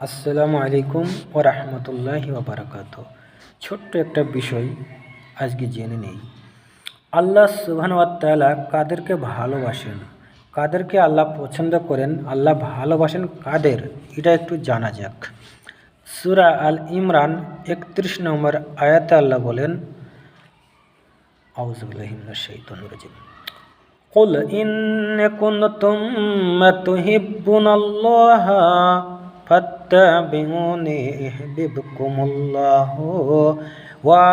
আসসালামু আলাইকুম ও রহমতুল্লাহি ওবরাকাত ছোট্ট একটা বিষয় আজকে জেনে নেই আল্লাহ সুবহান তাআলা কাদেরকে ভালোবাসেন কাদেরকে আল্লাহ পছন্দ করেন আল্লাহ ভালোবাসেন কাদের এটা একটু জানা যাক সূরা আল ইমরান একত্রিশ নম্বর আয়াতে আল্লাহ বলেন আউযুবিল্লাহি মিনাশ শাইতানির রাজিম قل إن كنتم تحبون الله ফাত্তাবিউনি ইহবিবকুমুল্লাহু ওয়া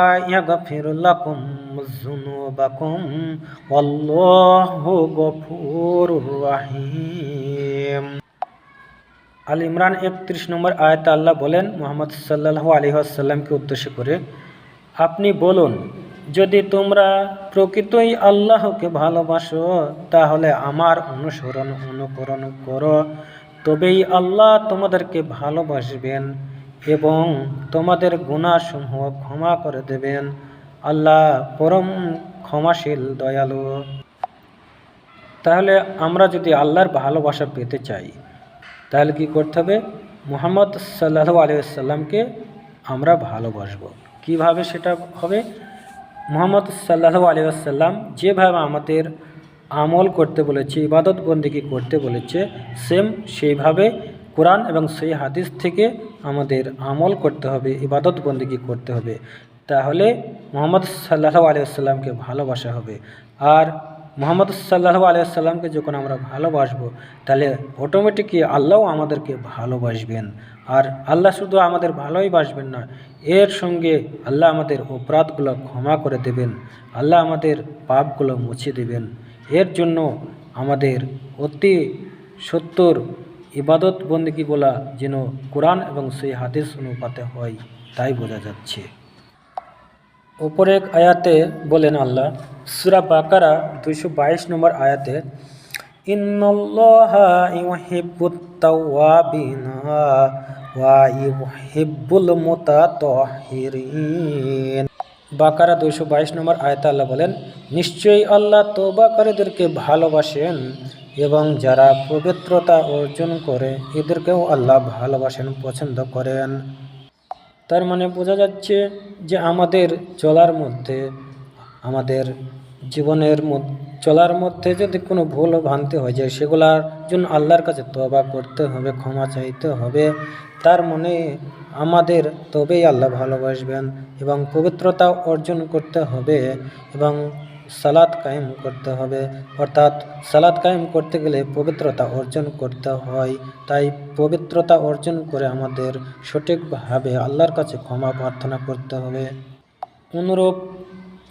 আল ইমরান একত্রিশ নম্বর আয়ত আল্লাহ বলেন, মোহাম্মদ সাল্লাহ আলী আসাল্লামকে উদ্দেশ্য করে, আপনি বলুন, যদি তোমরা প্রকৃতই আল্লাহকে ভালোবাসো, তাহলে আমার অনুসরণ, অনুকরণ করো। তবেই আল্লাহ তোমাদেরকে ভালোবাসবেন এবং তোমাদের গুণাসমূহ ক্ষমা করে দেবেন। আল্লাহ পরম ক্ষমাশীল, দয়ালু। তাহলে আমরা যদি আল্লাহর ভালোবাসা পেতে চাই, তাহলে কি করতে হবে? মুহাম্মদ সাল্লাহ আলিয়াল্লামকে আমরা ভালোবাসবো। কীভাবে সেটা হবে? মোহাম্মদ সাল্লাহ আলিয়াল্লাম যেভাবে আমাদের আমল করতে বলেছে, ইবাদত বন্দিকে করতে বলেছে সেম সেইভাবে কোরআন এবং সেই হাদিস থেকে আমাদের আমল করতে হবে, ইবাদত বন্দিকে করতে হবে। তাহলে মোহাম্মদ সাল্লাহ আলিয়াল্লামকে ভালোবাসা হবে। আর মোহাম্মদ সাল্লাহ আলিয়াল্লামকে যখন আমরা ভালোবাসবো, তাহলে অটোমেটিকই আল্লাহও আমাদেরকে ভালোবাসবেন। আর আল্লাহ শুধু আমাদের ভালোই বাসবেন না, এর সঙ্গে আল্লাহ আমাদের অপরাধগুলো ক্ষমা করে দেবেন, আল্লাহ আমাদের পাপগুলো মুছে দেবেন। এর জন্য আমাদের অতি সত্তর ইবাদত বন্দিগিগুলা যেন কোরআন এবং সেই হাদিস অনুপাতে হয়, তাই বোঝা যাচ্ছে। ওপরে এক আয়াতে বলেন আল্লাহ, সুরা বাকারা দুইশো বাইশ নম্বর আয়াতে, ইন্নল্লাহা ইউহিব্বুত তাওয়াবিনা ওয়া ইউহিব্বুল মুতাতাহিরিন। বাকারা দুইশো বাইশ নম্বর আয়তা আল্লাহ বলেন, নিশ্চয়ই আল্লাহ তোবাকারীদেরকে ভালোবাসেন এবং যারা পবিত্রতা অর্জন করে, এদেরকেও আল্লাহ ভালোবাসেন, পছন্দ করেন। তার মানে বোঝা যাচ্ছে যে আমাদের চলার মধ্যে, আমাদের জীবনের চলার মধ্যে যদি কোনো ভুল ও ভ্রান্তি হয়ে যায়, সেগুলার জন্য আল্লাহর কাছে তবা করতে হবে, ক্ষমা চাইতে হবে। তার মনে আমাদের তবেই আল্লাহ ভালোবাসবেন এবং পবিত্রতা অর্জন করতে হবে এবং সালাদ কায়েম করতে হবে। অর্থাৎ সালাদ কায়েম করতে গেলে পবিত্রতা অর্জন করতে হয়। তাই পবিত্রতা অর্জন করে আমাদের সঠিকভাবে আল্লাহর কাছে ক্ষমা প্রার্থনা করতে হবে। অনুরূপ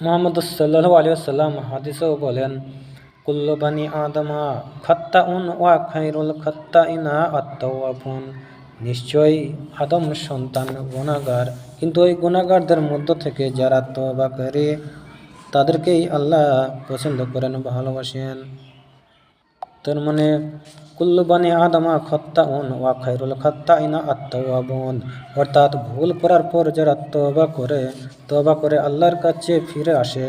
মোহাম্মদ সাল্লাহ আসসালাম হাদিসেও বলেন কুল্লবানি আদমা খত্তা উন ওয়া খাইরুল খত্তা ইনা আত্মাফুন নিশ্চয়ই আদম সন্তান গুণাগার কিন্তু ওই গুণাগারদের মধ্য থেকে যারা তবা করে, তাদেরকেই আল্লাহ পছন্দ করেন, ভালোবাসেন। তার মানে কুল্লবানি আদমা খত্তা উন ওয়া খাইরুল খত্তা ইনা আত্মাবন অর্থাৎ ভুল করার পর যারা তবা করে তবা করে আল্লাহর কাছে ফিরে আসে,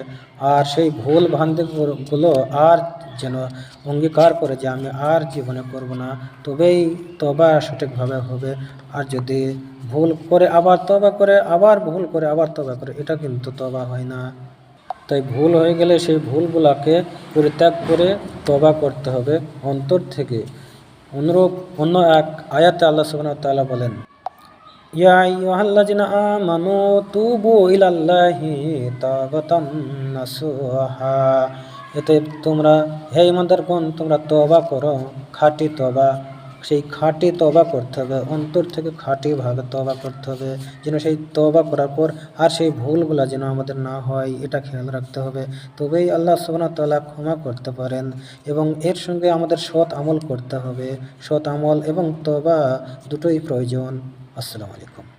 আর সেই ভুল ভ্রান্তিগুলো আর যেন অঙ্গীকার করে যে আমি আর জীবনে করব না, তবেই তবা সঠিকভাবে হবে। আর যদি ভুল করে আবার তবা করে, আবার ভুল করে আবার তবা করে, এটা কিন্তু তবা হয় না। তাই ভুল হয়ে গেলে সেই ভুলগুলাকে পরিত্যাগ করে তবা করতে হবে অন্তর থেকে। অনুরূপ অন্য এক আয়াতে আল্লাহ সুবহানাহু ওয়া তাআলা বলেন এতে তোমরা, হে ইমানদারগণ তোমরা তবা করো, খাঁটি তবা সেই খাটে তবা করতে হবে, অন্তর থেকে খাঁটিভাবে তবা করতে হবে, যেন সেই তবা করার পর আর সেই ভুলগুলো যেন আমাদের না হয়, এটা খেয়াল রাখতে হবে। তবেই আল্লাহ সুবহানাহু তালা ক্ষমা করতে পারেন এবং এর সঙ্গে আমাদের সৎ আমল করতে হবে। সৎ আমল এবং তবা দুটোই প্রয়োজন। আসসালামু আলাইকুম।